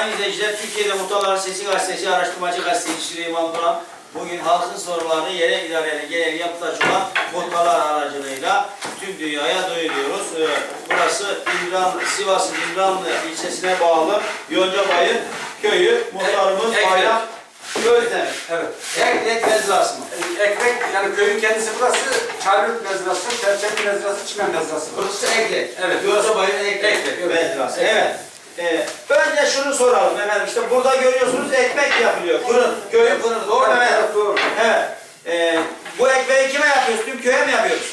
Sayın izleyiciler, Türkiye'de Muhtarların Sesi Gazetesi, araştırmacı gazeteci Süleyman Duran, bugün halkın sorularını yerel idareyle genel yapıtaç olan muhtarlar aracılığıyla tüm dünyaya duyuruyoruz. Ee, burası İmran, Sivas'ın İmranlı ilçesine bağlı Yoncabayır köyü. Muhtarımız Ek- Bayram Gözdemir. Evet. Eklek mezrası mı? Ekmek yani köyün kendisi burası Çayburt mezrası, Çerçekli mezrası, Çimen mezrası. Burası Eklek. Evet. Yoncabayır'ın Eklek, Eklek, evet. mezrası. Evet. Ee, önce şunu soralım efendim. İşte burada görüyorsunuz ekmek yapılıyor. Fırın. Köyün fırını. Doğru mu efendim? Evet, doğru. Evet. Ee, bu ekmeği kime yapıyoruz? Tüm köye mi yapıyoruz?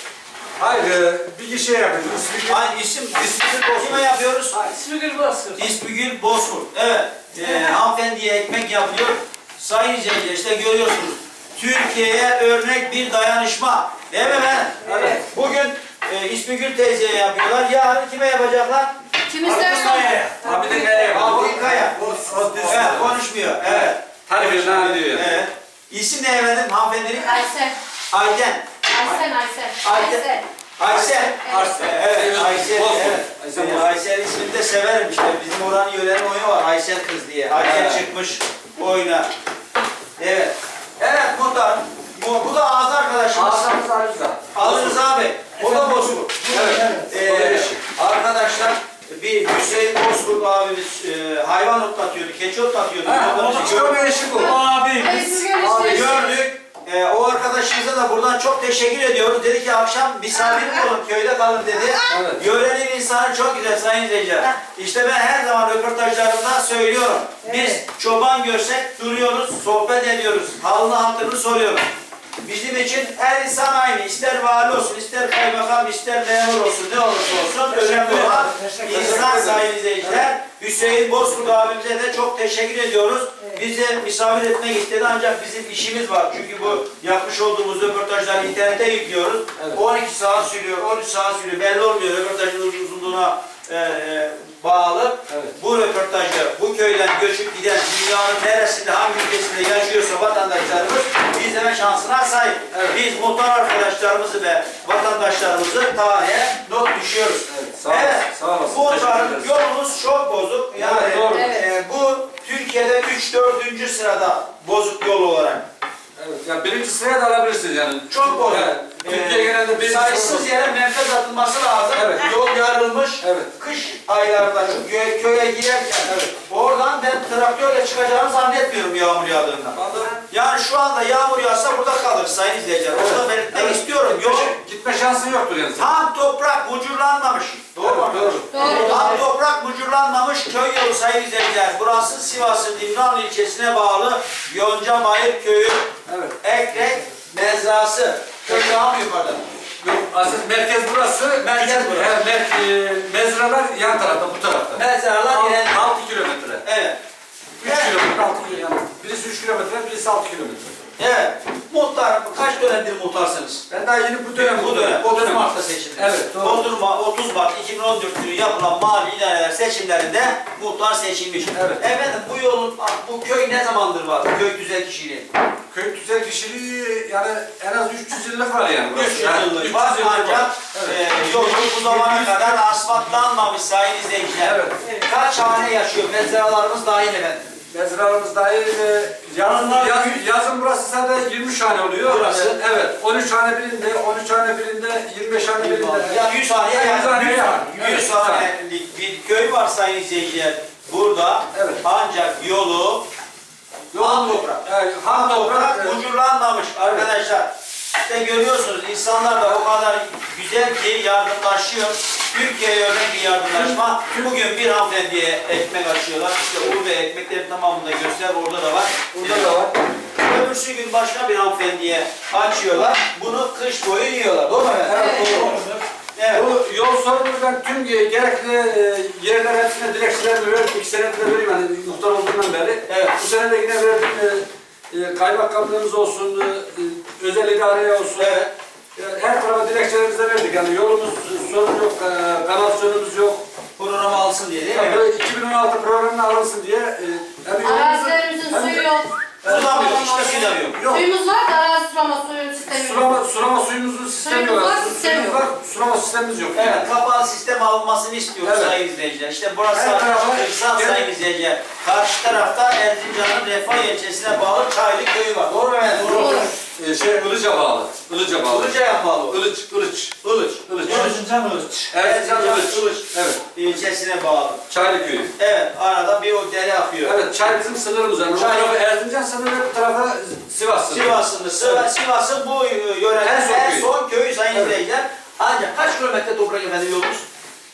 Hayır, e, bir kişiye yapıyoruz. İsmi Hangi isim? İsmi kime yapıyoruz? İsmi Gülbazkır. İsmigül Bozkurt. Evet. Ee, hanımefendiye ekmek yapılıyor. Sayın izleyiciler işte görüyorsunuz. Türkiye'ye örnek bir dayanışma. Değil mi efendim? Evet. Bugün e, İsmigül teyzeye yapıyorlar. Yarın kime yapacaklar? Kim isterse onu. Abi de kaya. Abi Kaya. O, o, Evet konuşmuyor. Evet. Tarif ne diyor. Evet. İsim ne efendim hanımefendinin? Aysel. Ayten. Aysel, Aysel. Aysel. Aysel. Arslan. Evet, Aysel. Evet. Aysel. Aysel ismini de severim işte. Bizim oranın yörenin oyunu var. Aysel kız diye. Aysel çıkmış oyuna. Evet. Evet muhtar. Bu, bu da ağız arkadaşımız. Ağzımız ağzımızda. Alırız abi. O da bozkurt. Evet. Ee, O arkadaşlar bir Hüseyin Bozkurt abimiz e, hayvan otlatıyordu, keçi otlatıyordu. Ha, o çok o. Ay, İsmi Abi gördük. Ee, o arkadaşımıza da buradan çok teşekkür ediyoruz. Dedi ki akşam misafir olun, köyde kalın dedi. Evet. Yörenin insanı çok güzel sayın izleyiciler. İşte ben her zaman röportajlarımda söylüyorum. Biz çoban görsek duruyoruz, sohbet ediyoruz. Halını hatırını soruyoruz. Bizim için her insan aynı. İster vali olsun, ister kaymakam, ister memur olsun, ne olursa olsun. Önemli olan insan sayın izleyiciler. Hüseyin Bozkurt abimize de çok teşekkür ediyoruz. Bizi misafir etmek istedi ancak bizim işimiz var. Çünkü bu yapmış olduğumuz röportajları internete yüklüyoruz. Evet. 12 saat sürüyor, 13 saat sürüyor. Belli olmuyor röportajın uzunluğuna e, e, bağlı. Evet. Bu röportajda bu köyden göçüp giden dünyanın neresinde, hangi ülkesinde yaşıyorsa vatandaşlarımız izleme şansına. Biz muhtar arkadaşlarımızı ve vatandaşlarımızı tarihe not düşüyoruz. Evet, sağ olasın, sağ olasın. Ederiz. yolumuz çok bozuk. Yani Evet, doğru. e, bu Türkiye'de 3-4. sırada bozuk yol olarak. Evet, yani birinci sıraya da alabilirsiniz yani. Çok bozuk. Evet. Türkiye genelde birinci sayısız yere merkez atılması lazım. Evet. Yol yarılmış. Evet. Kış aylarında şu köye, köye girerken oradan ben traktörle çıkacağımı zannetmiyorum yağmur yağdığında. Yani şu anda yağmur yağsa burada kalır sayın izleyiciler. Orada belirtmek Evet. istiyorum. Yol Gitme şansın yoktur yani. tam toprak mucurlanmamış. Doğru mu? Evet, doğru. Doğru. Tam toprak mucurlanmamış köy yolu sayın izleyiciler. Burası Sivas'ın İmranlı ilçesine bağlı Yonca Bayır köyü. Evet. Ekrek mezrası. Köy daha mı yukarıda? Yok, asıl merkez burası. Merkez burası. Evet, mer- e, mezralar yan tarafta, bu tarafta. Mezralar ileride. 6 kilometre. Evet. 3 Evet. kilometre, 6 kilometre. Birisi 3 kilometre, birisi 6 kilometre. Evet. Muhtar, kaç dönemdir muhtarsınız? Ben daha yeni bu dönem bu dönem, 30 Mart'ta seçildiniz. Evet, doğru. 30 Mart, 30 Mart 2014 günü yapılan mahalli idareler seçimlerinde muhtar seçilmiş. Evet. Efendim bu yolun, bu köy ne zamandır var? Köy güzel kişiliği. Köy güzel kişiliği yani en az 300 yıllık var yani. burası. 300 Yani yıllık 300 var ancak Evet. e, yolun bu zamana kadar asfaltlanmamış sayın izleyiciler. Evet. Kaç hane yaşıyor? Mezralarımız dahil efendim. Mezralarımız dahil e, yazın, Yanlar- yaz, yazın burası zaten 23 hane oluyor. Burası? E, Evet. 13 hane birinde, 13 hane birinde, 25 hane birinde. Yani 100 haneye Yani yani 100 haneye yakın. 100 Evet, hanelik bir köy var sayın izleyiciler. Burada Evet. ancak yolu Han toprak. Evet, Han toprak evet. ucurlanmamış arkadaşlar. İşte görüyorsunuz insanlar da o kadar güzel ki yardımlaşıyor. Türkiye'ye örnek bir yardımlaşma. Bugün bir hanımefendiye ekmek açıyorlar. İşte Uğur Bey ekmeklerin tamamını da göster. Orada da var. Burada da var. Öbürsü gün başka bir hanımefendiye açıyorlar. Bunu kış boyu yiyorlar. Doğru mu? Evet, doğru. Evet. Bu yol ben tüm ge- gerekli e, yerler hepsine dilekçelerimi verdim. İki senedir vereyim yani muhtar olduğumdan beri. Evet. Bu sene de yine verdim. E, e, kaymakamlığımız olsun, e, özel idareye olsun. Evet. E, her tarafa dilekçelerimizi de verdik. Yani yolumuz sorun yok, e, kanalizasyonumuz yok. Programı alsın diye değil mi? Yani 2016 programına alınsın diye. E, hem yolumuzun- Arazilerimizin hem de- suyu yok. Su da mı yok? İşte su da yok. Yok. Suyumuz var da arazi sulama suyu sistemi yok. Sulama, sulama suyumuzun sistemi Suyumuz yok. var, sistem Suyumuz yok. var, sulama sistemimiz yok. Evet, kapalı sistem alınmasını istiyoruz Evet. sayın izleyiciler. İşte burası Her tarafa- kırsal Evet. sayın izleyiciler. Karşı tarafta Erzincan'ın Refah ilçesine bağlı Çaylı köyü var. Doğru mu efendim? Doğru. Ee, şey Ilıca bağlı. Ilıca bağlı. Ilıca'ya bağlı. Ilıç, Ilıç. Ilıç. Ilıç. Erzincan Ilıç. Erzincan Ilıç. Ilıç. Evet. ilçesine bağlı. Çaylı köyü. Evet, arada bir o dere akıyor. Evet, çay bizim sınırımız. Yani. Çay- tarafı Erzincan sınırı, bu tarafı Sivas sınırı. Sivas'ın, Sivas, Sivas'ın bu yöreden En son en köyü. son köyü sayın Evet. izleyiciler. Ancak kaç kilometre toprak efendim yolumuz?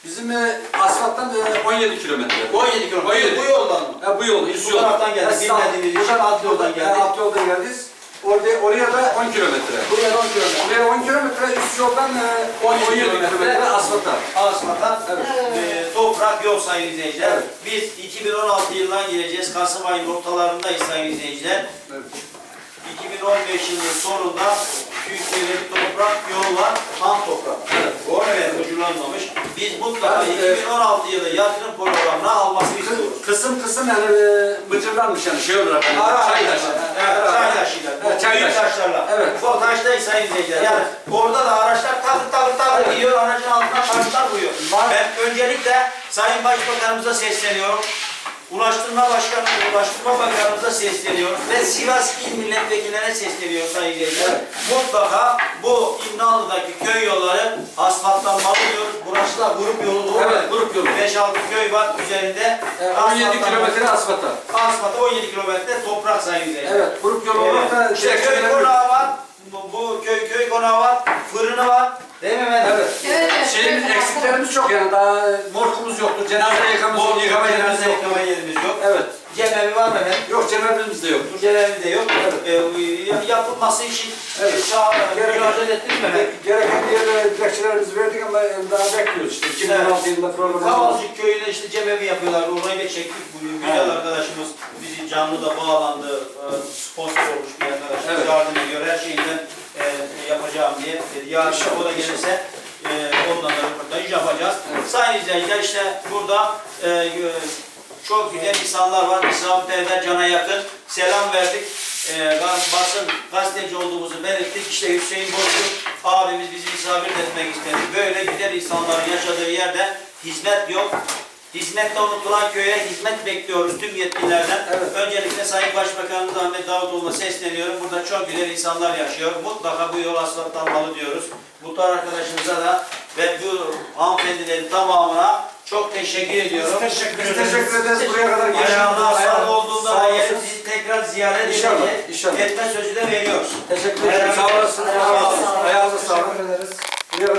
Bizim e, asfalttan e, 17 kilometre. 17 kilometre. 17. Bu yoldan mı? Ha, bu yol, üst Bu yol. taraftan geldik, sağ- bilmediğimiz için alt yoldan geldik. Alt yoldan geldik. Orada, oraya da 10 kilometre. Buraya 10 kilometre. Oraya 10 kilometre, üst yoldan e, 17 17 kilometre. asfalttan. Asfalt'tan Evet. e, toprak yok sayın izleyiciler. Evet. Biz 2016 yılına gireceğiz. Kasım ayının ortalarındayız sayın izleyiciler. Evet. 2015 yılının sonunda Bir toprak yolu var. Ham toprak. Evet. Mu? Uculanmamış. Biz mutlaka Evet, evet. 2016 yılı yatırım programına almasını istiyoruz. Kısım kısım yani e, bıcırlanmış yani şey olarak. Yani, Ara çay taşı. Evet, çay taşıyla. Evet, çay taşı. taşlarla. Evet. Bu taştayız sayın izleyiciler. Yani orada da araçlar takır takır takır Evet. gidiyor. Aracın altına taşlar. Var. Ben öncelikle Sayın Başbakanımıza sesleniyorum. Ulaştırma Başkanı, Ulaştırma Bakanımıza sesleniyorum ve Sivas İl Milletvekillerine sesleniyorum sayın. Evet. Mutlaka bu İmnalı'daki köy yolları asfaltlanmalı diyoruz. Burası da grup yolu doğru. Evet, grup yolu. 5-6 köy var üzerinde. E, 17 asfaltlanmalı. kilometre asfalta. Asfalta 17 kilometre toprak sayın izleyiciler. Evet, grup yolu olarak da Evet. İşte köy konağı var. Bu, bu köy köy konağı var. Fırını var. Değil mi efendim? Evet. Evet, evet. Şeyin Evet, eksiklerimiz çok yani daha e, morkumuz yoktur, cenaze yıkamamız, Bu yıkama yerimiz cenaze yok. yıkama yerimiz yok. Evet. Cemevi var mı efendim? Yok cemevimiz de yoktur. Cemevi de yok. Evet. Ee, ya- yapılması için Evet. çağ Gerek- müracaat ettiniz mi efendim? Gereken diğer dilekçelerimizi verdik ama e, daha bekliyoruz işte. 2016 yılında programımız var. Kavalcık köyüne işte cemevi yapıyorlar. Orayı da çektik. Bu güzel Evet. arkadaşımız bizi canlı da bağlandı. Ee, Sponsor olmuş bir arkadaşımız. Evet. Yardım ediyor. Her şeyinden e, yapacağım diye. dedi. Yarın o da gelirse e, ondan da röportaj yapacağız. Sayın izleyiciler işte burada e, e, çok güzel insanlar var. Misafirperver cana yakın. Selam verdik. E, basın gazeteci olduğumuzu belirttik. İşte Hüseyin Bozkurt abimiz bizi misafir etmek istedi. Böyle güzel insanların yaşadığı yerde hizmet yok. Hizmette unutulan köye hizmet bekliyoruz tüm yetkililerden. Evet. Öncelikle Sayın Başbakanımız Ahmet Davutoğlu'na sesleniyorum. Burada çok güzel insanlar yaşıyor. Mutlaka bu yol asfaltlanmalı diyoruz. Muhtar arkadaşımıza da ve bu hanımefendilerin tamamına çok teşekkür ediyorum. Biz teşekkür ederiz buraya kadar geldiğiniz Ayağına için. sağlık olduğunda Sağ da olasın. gelip sizi tekrar ziyaret edeceğiz. inşallah. Etme sözü de veriyoruz. Teşekkür ederim. Sağ olasın. Ayağınıza sağlık. Teşekkür ederiz.